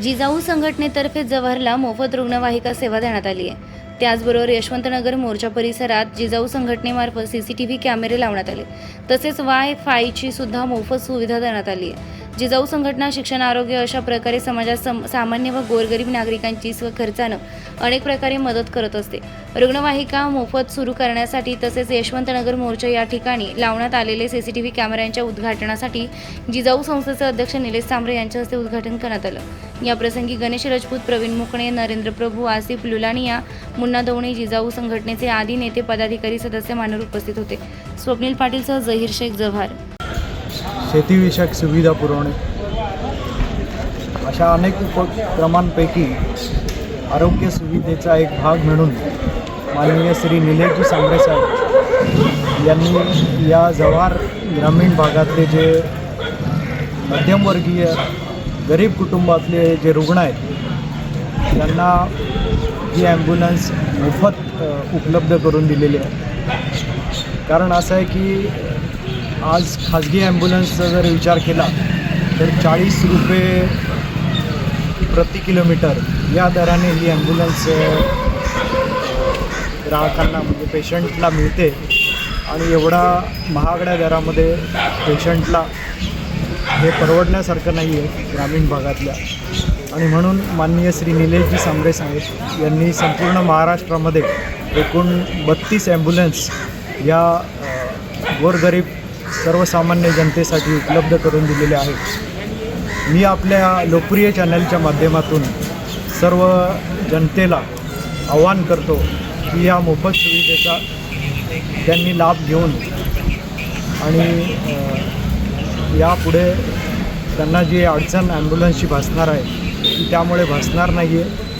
जिजाऊ संघटनेतर्फे जव्हारला मोफत रुग्णवाहिका सेवा देण्यात आली आहे. त्याचबरोबर यशवंतनगर मोर्चा परिसरात जिजाऊ संघटनेमार्फत सी सी टी व्ही कॅमेरे लावण्यात आले. तसेच वाय फायची सुद्धा मोफत सुविधा देण्यात आली आहे. जिजाऊ संघटना शिक्षण आरोग्य अशा प्रकारे समाजात सम सामान्य व गोरगरीब नागरिकांची स्वखर्चानं अनेक प्रकारे मदत करत असते. रुग्णवाहिका मोफत सुरू करण्यासाठी तसेच यशवंतनगर मोर्चा या ठिकाणी लावण्यात आलेले सीसीटीव्ही कॅमेऱ्यांच्या उद्घाटनासाठी जिजाऊ संस्थेचे अध्यक्ष निलेश सांबरे यांच्या हस्ते उद्घाटन करण्यात आलं. याप्रसंगी गणेश राजपूत प्रवीण मुकणे नरेंद्र प्रभू आसिफ लुलानिया मुन्ना दवणे जिजाऊ संघटनेचे आदी नेते पदाधिकारी सदस्य मान्यवर उपस्थित होते. स्वप्नील पाटीलसह जहीर शेख जव्हार. शेतीविषयक सुविधा पुरवणे. अशा अनेक उपक्रमांपैकी आरोग्य सुविधेचा एक भाग म्हणून माननीय श्री निलेशजी सांबरे साहेब यांनी या जव्हार ग्रामीण भागातले जे मध्यमवर्गीय गरीब कुटुंबातले जे रुग्ण आहेत त्यांना ही ॲम्ब्युलन्स मोफत उपलब्ध करून दिलेली आहे. कारण असं आहे की आज खाजगी ॲम्ब्युलन्सचा जर विचार केला तर चाळीस रुपये प्रति किलोमीटर या दराने ही ॲम्ब्युलन्स ग्राहकांना म्हणजे पेशंटला मिळते. आणि एवढा महागड्या दरामध्ये पेशंटला हे परवडण्यासारखं नाही आहे ग्रामीण भागातल्या. आणि म्हणून माननीय श्री निलेशजी सांबरे साहेब यांनी संपूर्ण महाराष्ट्रामध्ये एकूण बत्तीस ॲम्ब्युलन्स या गोरगरीब सर्वसामान्य जनतेसाठी उपलब्ध करून दिलेले आहेत मी आपल्या लोकप्रिय चॅनलच्या माध्यमातून सर्व जनतेला आवाहन करतो की या मोफत सुविधेचा त्यांनी लाभ घेऊन आणि यापुढे त्यांना जी अडचण ॲम्ब्युलन्सची भासणार आहे ती त्यामुळे भासणार नाही आहे